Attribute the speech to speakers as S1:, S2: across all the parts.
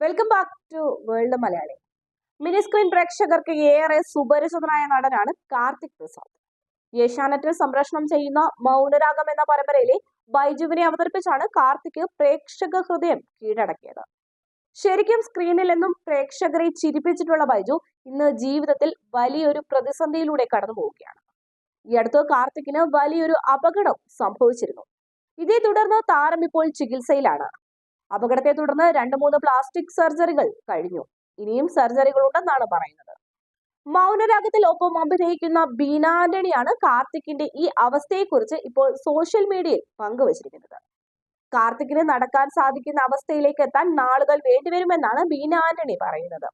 S1: Welcome back to world Malayali mini screen പ്രേക്ഷകർക്ക് ഏറെ സുപരിചിതനായ നടനാണ് കാർത്തിക് പ്രസാദ്. ഏഷ്യാനെറ്റിൽ സംപ്രേഷണം ചെയ്യുന്ന മൗനരാഗം എന്ന പരമ്പരയിലെ ബൈജുവിനെ അവതരിപ്പിച്ചാണ് കാർത്തിക് പ്രേക്ഷക ഹൃദയം കീഴടക്കിയത്. ശരിക്കും സ്ക്രീനിൽ നിന്നും പ്രേക്ഷകരെ ചിരിപ്പിച്ചിട്ടുള്ള ബൈജു ഇന്ന് ജീവിതത്തിൽ വലിയൊരു പ്രതിസന്ധിയിലൂടെ കടന്നു പോവുകയാണ് ഈ അടുത്ത് കാർത്തിക്കിന് വലിയൊരു അപകടം സംഭവിച്ചിരുന്നു. ഇതേ തുടർന്ന് താരം ഇപ്പോൾ ചികിത്സയിലാണ്. അപകടത്തെ തുടർന്ന് രണ്ട് മൂന്ന് പ്ലാസ്റ്റിക് സർജറികൾ കഴിഞ്ഞു. ഇനിയും സർജറികൾ ഉണ്ടെന്നാണ് പറയുന്നത്. മൗനരാഗത്തിൽ ഒപ്പം അഭിനയിക്കുന്ന ബീന ആന്റണിയാണ് കാർത്തിക്കിന്റെ ഈ അവസ്ഥയെക്കുറിച്ച് ഇപ്പോൾ സോഷ്യൽ മീഡിയയിൽ പങ്കുവച്ചിരിക്കുന്നത്. കാർത്തിക്കിന് നടക്കാൻ സാധിക്കുന്ന അവസ്ഥയിലേക്ക് എത്താൻ നാളുകൾ വേണ്ടിവരുമെന്നാണ് ബീന ആന്റണി പറയുന്നത്.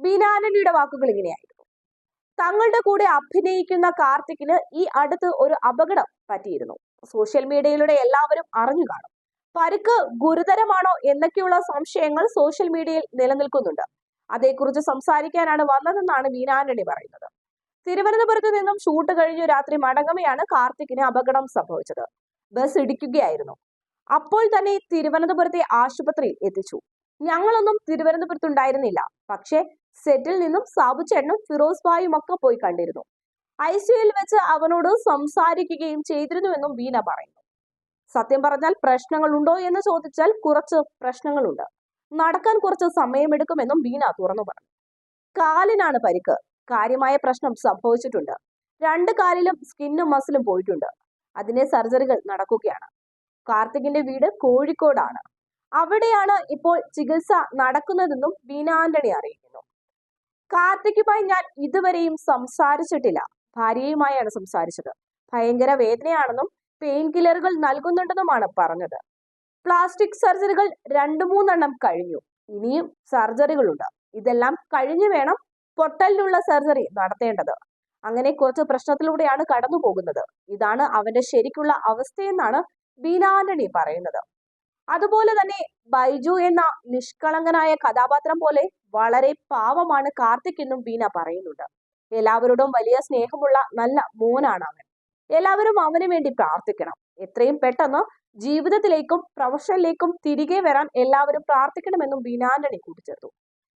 S1: ബീന ആന്റണിയുടെ വാക്കുകൾ ഇങ്ങനെയായിരുന്നു. തങ്ങളുടെ കൂടെ അഭിനയിക്കുന്ന കാർത്തിക്കിന് ഈ അടുത്ത് ഒരു അപകടം പറ്റിയിരുന്നു. സോഷ്യൽ മീഡിയയിലൂടെ എല്ലാവരും അറിഞ്ഞു കാണും. പരിക്ക് ഗുരുതരമാണോ എന്നൊക്കെയുള്ള സംശയങ്ങൾ സോഷ്യൽ മീഡിയയിൽ നിലനിൽക്കുന്നുണ്ട്. അതേക്കുറിച്ച് സംസാരിക്കാനാണ് വന്നതെന്നാണ് മീനാന്റണി പറയുന്നത്. തിരുവനന്തപുരത്ത് നിന്നും ഷൂട്ട് കഴിഞ്ഞു രാത്രി മടങ്ങവെയാണ് കാർത്തിക്കിന് അപകടം സംഭവിച്ചത്. ബസ് ഇടിക്കുകയായിരുന്നു. അപ്പോൾ തന്നെ തിരുവനന്തപുരത്തെ ആശുപത്രിയിൽ എത്തിച്ചു. ഞങ്ങളൊന്നും തിരുവനന്തപുരത്തുണ്ടായിരുന്നില്ല. പക്ഷേ സെറ്റിൽ നിന്നും സാബുചേട്ടനും ഫിറോസ് ഭായും ഒക്കെ പോയി കണ്ടിരുന്നു. ഐ സിയുയിൽ വെച്ച് അവനോട് സംസാരിക്കുകയും ചെയ്തിരുന്നുവെന്നും വീണ പറയുന്നു. സത്യം പറഞ്ഞാൽ പ്രശ്നങ്ങളുണ്ടോ എന്ന് ചോദിച്ചാൽ കുറച്ച് പ്രശ്നങ്ങളുണ്ട്. നടക്കാൻ കുറച്ച് സമയമെടുക്കുമെന്നും ബീന തുറന്നു പറഞ്ഞു. കാലിനാണ് പരിക്ക്. കാര്യമായ പ്രശ്നം സംഭവിച്ചിട്ടുണ്ട്. രണ്ട് കാലിലും സ്കിന്നും മസിലും പോയിട്ടുണ്ട്. അതിനെ സർജറികൾ നടക്കുകയാണ്. കാർത്തികിന്റെ വീട് കോഴിക്കോടാണ്. അവിടെയാണ് ഇപ്പോൾ ചികിത്സ നടക്കുന്നതെന്നും ബീന ആന്റണി അറിയിക്കുന്നു. കാർത്തിക്കുമായി ഞാൻ ഇതുവരെയും സംസാരിച്ചിട്ടില്ല. ഭാര്യയുമായാണ് സംസാരിച്ചത്. ഭയങ്കര വേദനയാണെന്നും പെയിൻ കില്ലറുകൾ നൽകുന്നുണ്ടെന്നുമാണ് പറഞ്ഞത്. പ്ലാസ്റ്റിക് സർജറികൾ രണ്ടു മൂന്നെണ്ണം കഴിഞ്ഞു. ഇനിയും സർജറികളുണ്ട്. ഇതെല്ലാം കഴിഞ്ഞു വേണം പൊട്ടലിനുള്ള സർജറി നടത്തേണ്ടത്. അങ്ങനെ കുറച്ച് പ്രശ്നത്തിലൂടെയാണ് കടന്നു പോകുന്നത് ഇതാണ് അവന്റെ ശരിക്കുള്ള അവസ്ഥയെന്നാണ് ബീനാന്റണി പറയുന്നത്. അതുപോലെ തന്നെ ബൈജു എന്ന നിഷ്കളങ്കനായ കഥാപാത്രം പോലെ വളരെ പാവമാണ് കാർത്തിക് എന്നും ബീന പറയുന്നുണ്ട്. എല്ലാവരോടും വലിയ സ്നേഹമുള്ള നല്ല മോനാണ് അവൻ. എല്ലാവരും അവന് വേണ്ടി പ്രാർത്ഥിക്കണം. എത്രയും പെട്ടെന്ന് ജീവിതത്തിലേക്കും പ്രൊഫഷനിലേക്കും തിരികെ വരാൻ എല്ലാവരും പ്രാർത്ഥിക്കണമെന്നും ബീനാന്റണി കൂട്ടിച്ചേർത്തു.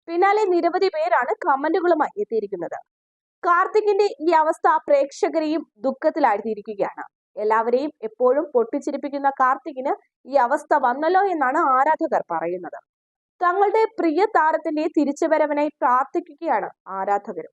S1: പിന്നാലെ നിരവധി പേരാണ് കമന്റുകളുമായി എത്തിയിരിക്കുന്നത്. കാർത്തികിന്റെ ഈ അവസ്ഥ പ്രേക്ഷകരെയും ദുഃഖത്തിലാഴ്ത്തിയിരിക്കുകയാണ്. എല്ലാവരെയും എപ്പോഴും പൊട്ടിച്ചിരിപ്പിക്കുന്ന കാർത്തികിന് ഈ അവസ്ഥ വന്നല്ലോ എന്നാണ് ആരാധകർ പറയുന്നത്. തങ്ങളുടെ പ്രിയ താരത്തിന്റെ തിരിച്ചുവരവിനായി പ്രാർത്ഥിക്കുകയാണ് ആരാധകരും.